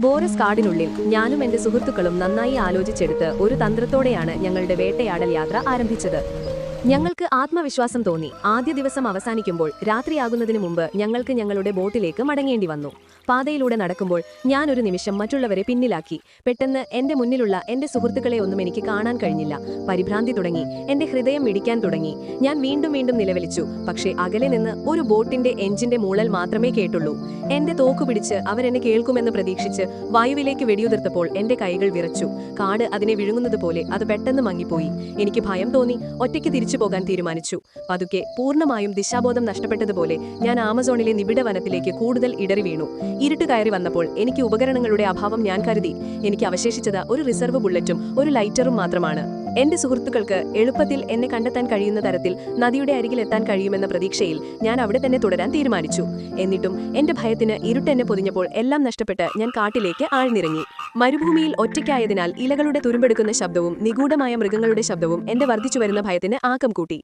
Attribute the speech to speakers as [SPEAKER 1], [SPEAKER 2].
[SPEAKER 1] ബോറസ് കാടിനുള്ളിൽ ഞാനും എന്റെ സുഹൃത്തുക്കളും നന്നായി ആലോചിച്ചെടുത്ത് ഒരു തന്ത്രത്തോടെയാണ് ഞങ്ങളുടെ വേട്ടയാടൽ യാത്ര ആരംഭിച്ചത്. ഞങ്ങൾക്ക് ആത്മവിശ്വാസം തോന്നി. ആദ്യ ദിവസം അവസാനിക്കുമ്പോൾ രാത്രിയാകുന്നതിന് മുമ്പ് ഞങ്ങൾക്ക് ഞങ്ങളുടെ ബോട്ടിലേക്ക് മടങ്ങേണ്ടി വന്നു. പാതയിലൂടെ നടക്കുമ്പോൾ ഞാൻ ഒരു നിമിഷം മറ്റുള്ളവരെ പിന്നിലാക്കി. പെട്ടെന്ന് എന്റെ മുന്നിലുള്ള എന്റെ സുഹൃത്തുക്കളെ ഒന്നും എനിക്ക് കാണാൻ കഴിഞ്ഞില്ല. പരിഭ്രാന്തി തുടങ്ങി. എന്റെ ഹൃദയം മിടിക്കാൻ തുടങ്ങി. ഞാൻ വീണ്ടും വീണ്ടും നിലവിളിച്ചു. പക്ഷേ അകലെ നിന്ന് ഒരു ബോട്ടിന്റെ എഞ്ചിന്റെ മൂളൽ മാത്രമേ കേട്ടുള്ളൂ. എന്റെ തോക്കു പിടിച്ച് അവരെന്നെ കേൾക്കുമെന്ന് പ്രതീക്ഷിച്ച് വായുവിലേക്ക് വെടിയുതിർത്തപ്പോൾ എന്റെ കൈകൾ വിറച്ചു. കാട് അതിനെ വിഴുങ്ങുന്നത് പോലെ അത് പെട്ടെന്ന് മങ്ങിപ്പോയി. എനിക്ക് ഭയം തോന്നി. ഒറ്റയ്ക്ക് തിരിച്ചു പോകാൻ തീരുമാനിച്ചു. പതുക്കെ പൂർണമായും ദിശാബോധം നഷ്ടപ്പെട്ടതുപോലെ ഞാൻ ആമസോണിലെ നിബിഡ വനത്തിലേക്ക് കൂടുതൽ ഇടറി വീണു ഇരുട്ട് കയറി വന്നപ്പോൾ എനിക്ക് ഉപകരണങ്ങളുടെ അഭാവം ഞാൻ കരുതി. എനിക്ക് അവശേഷിച്ചത് ഒരു റിസർവ് ബുള്ളറ്റും ഒരു ലൈറ്ററും മാത്രമാണ്. എന്റെ സുഹൃത്തുക്കൾക്ക് എളുപ്പത്തിൽ എന്നെ കണ്ടെത്താൻ കഴിയുന്ന തരത്തിൽ നദിയുടെ അരികിൽ എത്താൻ കഴിയുമെന്ന പ്രതീക്ഷയിൽ ഞാൻ അവിടെ തന്നെ തുടരാൻ തീരുമാനിച്ചു. എന്നിട്ടും എന്റെ ഭയത്തിന് ഇരുട്ടെന്നെ പൊതിഞ്ഞപ്പോൾ എല്ലാം നഷ്ടപ്പെട്ട് ഞാൻ കാട്ടിലേക്ക് ആഴ്ന്നിറങ്ങി. മരുഭൂമിയിൽ ഒറ്റയ്ക്കായതിനാൽ ഇലകളുടെ തുരുമ്പെടുക്കുന്ന ശബ്ദവും നിഗൂഢമായ മൃഗങ്ങളുടെ ശബ്ദവും എന്റെ വർദ്ധിച്ചു വരുന്ന ഭയത്തിന് ആക്കം കൂട്ടി.